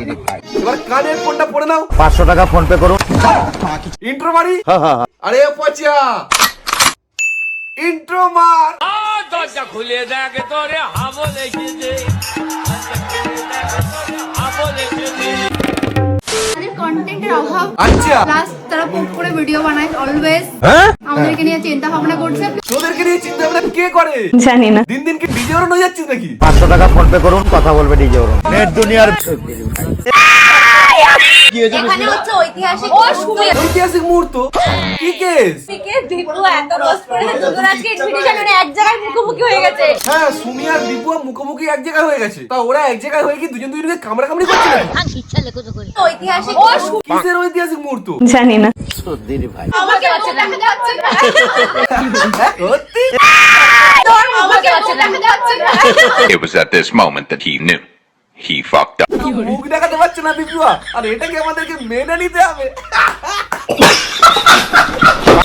এবার কানে ফোনটা পড়ে নাও। পাঁচশো টাকা ফোন পে করুন। ইন্ট্রো মারি। আরে পচিয়া ইন্ট্রো মার। দরজা খুলে দেখে তোরে হাবো লেগেছে তাদের কন্টেন্টের অভাব। আচ্ছা। প্লাস তারা পোস্ট করে ভিডিও বানায় অলওয়েজ আমাদেরকে নিয়ে চিন্তা ভাবনা করছে। তোদেরকে নিয়ে চিন্তা ভাবনা কে করে? জানি না। দিন দিন কি ডিজে ওরন হয়ে যাচ্ছিস নাকি? পাঁচশো টাকা ফোন পে করুন কথা বলবে ডিজে নেট দুনিয়ার এখানে হচ্ছে ঐতিহাসিক ঐতিহাসিক মুহূর্ত? কি কেস? দীপু এত রোজ করেছে দুজন আজকে এক্সপিডিশন মানে এক জায়গায় মুখোমুখি হয়ে গেছে। হ্যাঁ সুমি আর দীপু মুখোমুখি এক জায়গায় হয়ে গেছে। তা ওরা এক জায়গায় হয়ে কি দুজন দুজনকে কামড়া কামড়ি করছে ঐতিহাসিক কিসের ঐতিহাসিক মুহূর্ত? জানি না। আমাকে হ্যাঁ, সত্যি? আমাকে বাচ্চা দেখা যাচ্ছে It was at this moment that he knew. He fucked up. মুখ দেখাতে পারছে না দীপুয়া আর এটাকে আমাদেরকে মেনে নিতে হবে।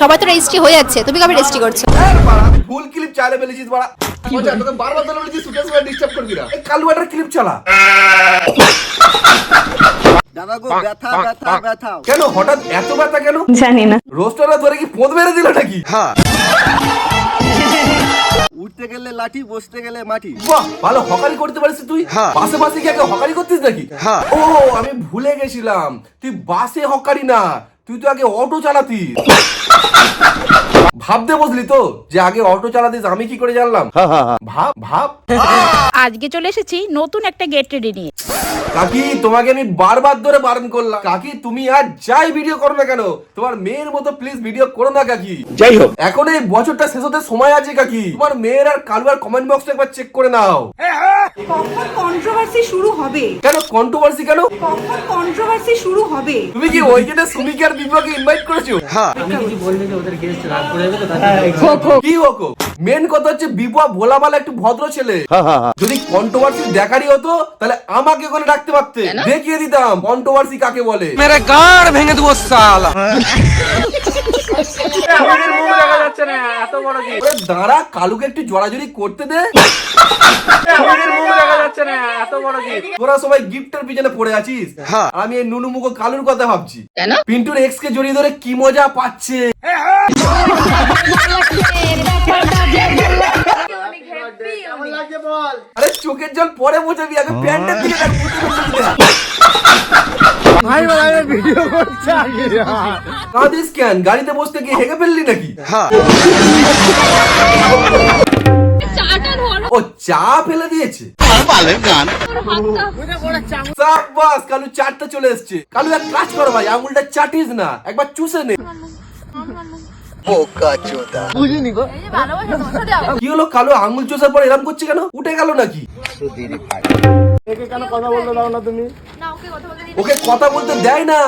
সবাই তো রেজিস্ট্রি হয়ে যাচ্ছে তুমি কবে রেজিস্ট্রি করছ? হ্যাঁ, ভুল ক্লিপ চালে ফেলেছিস বাড়া। মজা, তোকে বারবার ধরে বলেছি সুটের সময় ডিস্টার্ব করবি না। এই কালু একটা ক্লিপ চালা। দাদা গো ব্যথা ব্যথা ব্যথা। কেন হঠাৎ এত ব্যথা কেন? জানি না। রোস্টাররা ধরে কি পোঁত মেরে দিল নাকি? গেলে লাঠি বসতে গেলে মাটি। বাহ ভালো হকারি করতে পারিস তুই? বাসে বাসে কি আগে হকারি করতিস নাকি? ও আমি ভুলে গেছিলাম। তুই বাসে হকারি না তুই তো আগে অটো চালাতিস। ভাবতে বুঝলি তো যে আগে অটো চালাতিস আমি কি করে জানলাম? হ্যাঁ হ্যাঁ হ্যাঁ। ভাব ভাব। আজকে চলে এসেছি নতুন একটা গেট রেডি নিয়ে। কাকি তোমাকে আমি বারবার ধরে বারণ করলাম। কাকি তুমি আর যাই ভিডিও করো না কেন তোমার মেয়ের মতো প্লিজ ভিডিও করো না কাকি। যাই হোক। এখন এই বছরটা শেষ হতে সময় আছে কাকি। তোমার মেয়ের আর কালুয়ার কমেন্ট বক্সটা একবার চেক করে নাও। কখন কন্ট্রোভার্সি শুরু হবে? কেন কন্ট্রোভার্সি কেন? কখন কন্ট্রোভার্সি শুরু হবে? তুমি কি ওইখানে সুমিকে আর দিব্যাকে ইনভাইট করেছ কি হোক? মেন কথা হচ্ছে বিপুয়া ভোলামালা একটু ভদ্র ছেলে। হ্যাঁ হ্যাঁ হ্যাঁ। যদি কন্ট্রোভার্সি দেখারই হতো তাহলে আমাকে ওখানে রাখতে পারতে। দেখিয়ে দিতাম কন্ট্রোভার্সি কাকে বলে? মেরে গাড় ভেঙে দেবো সালা দাঁড়া কালুকে একটু জড়াজড়ি করতে দে। তোরা সবাই গিফটের পিছনে পড়ে আছিস। আর আমি এই নুনু মুখো কালুর কথা ভাবছি। পিন্টুর এক্স কে জড়িয়ে ধরে কি মজা পাচ্ছে। আরে চোখের জল পরে মোছাবি আগে প্যান্টের দিকে। কাঁদিস কেন? গাড়িতে বসতে গিয়ে হেগে ফেললি নাকি? ও চা ফেলে দিয়েছে। সাব্বাস কালু চারটা চলে এসছে। কালু এক কাজ করো ভাই আঙুলটা চাটিস না একবার চুষে নে। কি হলো কালু আঙুল চুষার পর এরম করছে কেন? উঠে গেল নাকি? ওকে কথা বলতে দেয় না।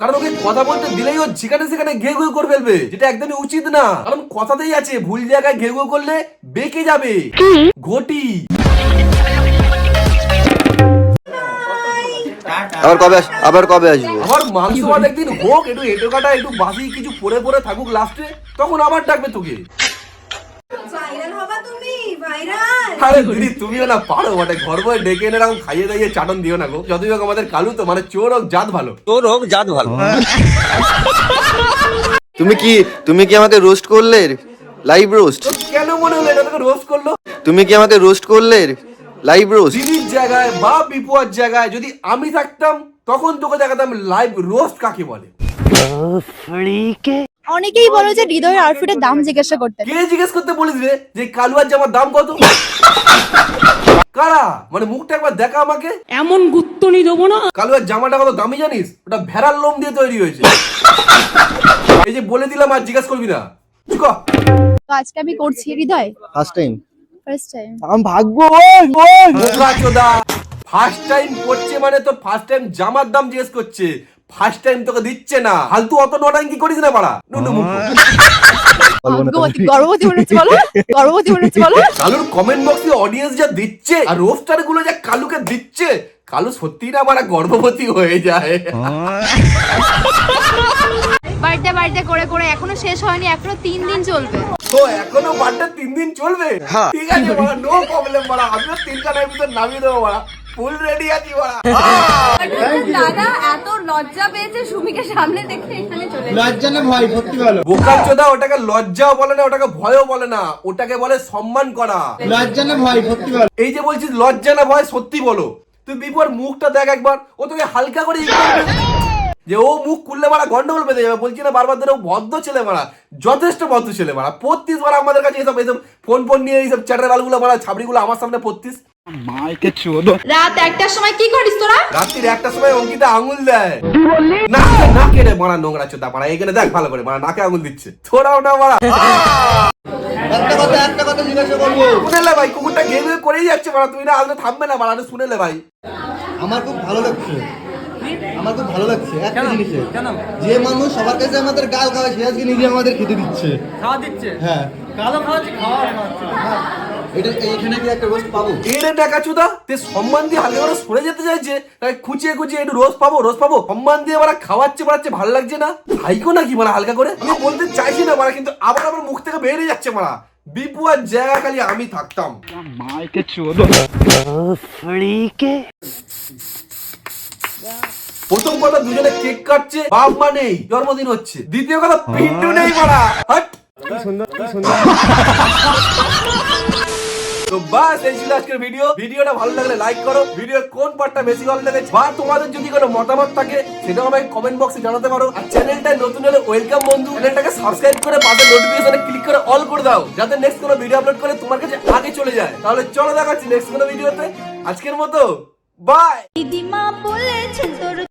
কারণ ওকে কথা বলতে দিলেই ও যেখানে সেখানে ঘে ঘে করে ফেলবে যেটা একদমই উচিত না। কারণ কথাতেই আছে ভুল জায়গায় ঘে ঘে করলে বেঁকে যাবে। ঘটি। আবার কবে আবার কবে আসব? আবার মাংস ভাত একদিন হোক একটু এটো কাটা একটু বাসি কিছু পরে পরে থাকুক লাস্টে তখন আবার ডাকবে তোকে। তুমি আরে দিদি তুমিও না পারো বটে ঘর বয়ে ডেকে এনে এরকম খাইয়ে দাইয়ে চাটন দিও না গো। যতই হোক আমাদের কালু তো মানে চোর হোক জাত ভালো। তোর হোক জাত ভালো। তুমি কি তুমি কি আমাকে রোস্ট করলে? লাইভ রোস্ট কেন মনে হলো এটা তোকে রোস্ট করল? তুমি কি আমাকে রোস্ট করলে? লাইভ রোস্ট দিদির জায়গায় বা বিপুয়ার জায়গায় যদি আমি থাকতাম তখন তোকে দেখাতাম লাইভ রোস্ট কাকে বলে। অনেকেই বলো যে হৃদয়ের আউটফিটের দাম জিজ্ঞাসা করতে। কে জিজ্ঞেস করতে বলিস রে যে কালুয়ার জামার দাম কত? কারা? মানে মুখটা একবার দেখা আমাকে। এমন গুত্তনি দেবো না। কালুয়ার জামাটা কত দামি জানিস? ওটা ভেড়ার লোম দিয়ে তৈরি হয়েছে। এই যে বলে দিলাম আর জিজ্ঞাসা করবি না। তো আজকে আমি করছি হৃদয়। ফার্স্ট টাইম ফার্স্ট টাইম আমি বোকা চোদা। ফার্স্ট টাইম করছে মানে তো ফার্স্ট টাইম জামার দাম জিজ্ঞেস করছে। ফার্স্ট টাইম তোকে দিচ্ছে না। ফালতু অত নটাঙ্কি করিস না বাড়া। নুনু মুখ। গর্ভবতী গর্ভবতী বলো গর্ভবতী বলো। কালুর কমেন্ট বক্সে অডিয়েন্স যা দিচ্ছে আর রোস্টারগুলো যা কালুকে দিচ্ছে কালু সত্যি না বাড়া গর্ভবতী হয়ে যায়। বার্থডে বার্থডে করে করে এখনও শেষ হয়নি এখনও তিন দিন চলবে। তো এখনও বার্থডে তিন দিন চলবে? ঠিক আছে বাড়া নো প্রবলেম বাড়া আমিও তিন কাটার ভিতর নামিয়ে দেবো বাড়া। ফুল রেডি আছি বাড়া। দাদা এত লজ্জা পেয়েছে সুমিকে সামনে দেখে এখানে চলে লজ্জা না ভয় সত্যি বলো। বোকার চোদা ওটাকে লজ্জাও বলে না ওটাকে ভয়ও বলে না ওটাকে বলে সম্মান করা। লজ্জা না ভয় সত্যি বলো। এই যে বলছিস লজ্জা না ভয় সত্যি বলো। তুই বিপুর মুখটা দেখ একবার। ও তোকে হালকা করে যে ও মুখ খুললে মারা গন্ডগোল বেঁধে যাবে। বলছি না বারবার ধরে ও ভদ্র ছেলে মারা যথেষ্ট ভদ্র ছেলে মারা। পত্রিশ বার আমাদের কাছে এইসব এইসব ফোন ফোন নিয়ে এইসব চ্যাটার বালগুলো মারা ছাবড়িগুলো আমার সামনে পত্রিশ রাত একটার সময় কি করিস তোরা? রাত্রির একটা সময় অঙ্কিতা আঙুল দেয়। না না কেড়ে মারা নোংরা চোদা মারা এখানে দেখ ভালো করে মারা নাকে আঙুল দিচ্ছে। তোরাও না মারা। একটা কথা একটা কথা জিজ্ঞাসা করব। শুনেলে ভাই কুকুরটা ঘেমে করেই যাচ্ছে মারা তুমি না আসলে থামবে না মারা শুনেলে ভাই। আমার খুব ভালো লাগছে। আমার খুব ভালো লাগছে একটা জিনিসে। যে মানুষ সবার কাছে আমাদের গাল খাওয়া সে আজকে নিজে আমাদের খেতে দিচ্ছে। খাওয়া দিচ্ছে? হ্যাঁ। কালো খাওয়াচ্ছে খাওয়া এটা এইখানে কি একটা রোস্ট পাবো। এরে টাকা চুদা? তে সম্মান দিয়ে হালকা করে সরে যেতে চাইছে তাই খুঁচিয়ে খুঁচিয়ে একটু রোজ পাবো রোজ পাবো। সম্মান দিয়ে মারা খাওয়াচ্ছে বাড়াচ্ছে ভালো লাগছে না? হাইকো নাকি মারা হালকা করে? আমি বলতে চাইছি না মারা কিন্তু আবার আমার মুখ থেকে বেরিয়ে যাচ্ছে মারা। বিপু আর জায়গা খালি আমি থাকতাম। প্রথম কথা দুজনে কেক কাটছে বাপ মা নেই জন্মদিন হচ্ছে। দ্বিতীয় কথা পিন্টু নেই মারা। হাট। তো বাস, এই ছিল আজকের ভিডিও ভিডিওটা ভালো লাগলে লাইক করো। ভিডিওর কোন পার্টটা বেশি ভালো লেগেছে বা তোমাদের যদি কোনো মতামত থাকে, সেটাও আমাকে কমেন্ট বক্সে জানাতে পারো। আর চ্যানেলটা নতুন হলে ওয়েলকাম বন্ধু। চ্যানেলটাকে সাবস্ক্রাইব করে পাশে নোটিফিকেশনে ক্লিক করে অল করে দাও, যাতে নেক্সট কোনো ভিডিও আপলোড করে তোমার কাছে আগে চলে যায়। তাহলে চলো দেখাচ্ছি নেক্সট কোনো ভিডিওতে আজকের মতো বাই দিদিমা বলেছে তোর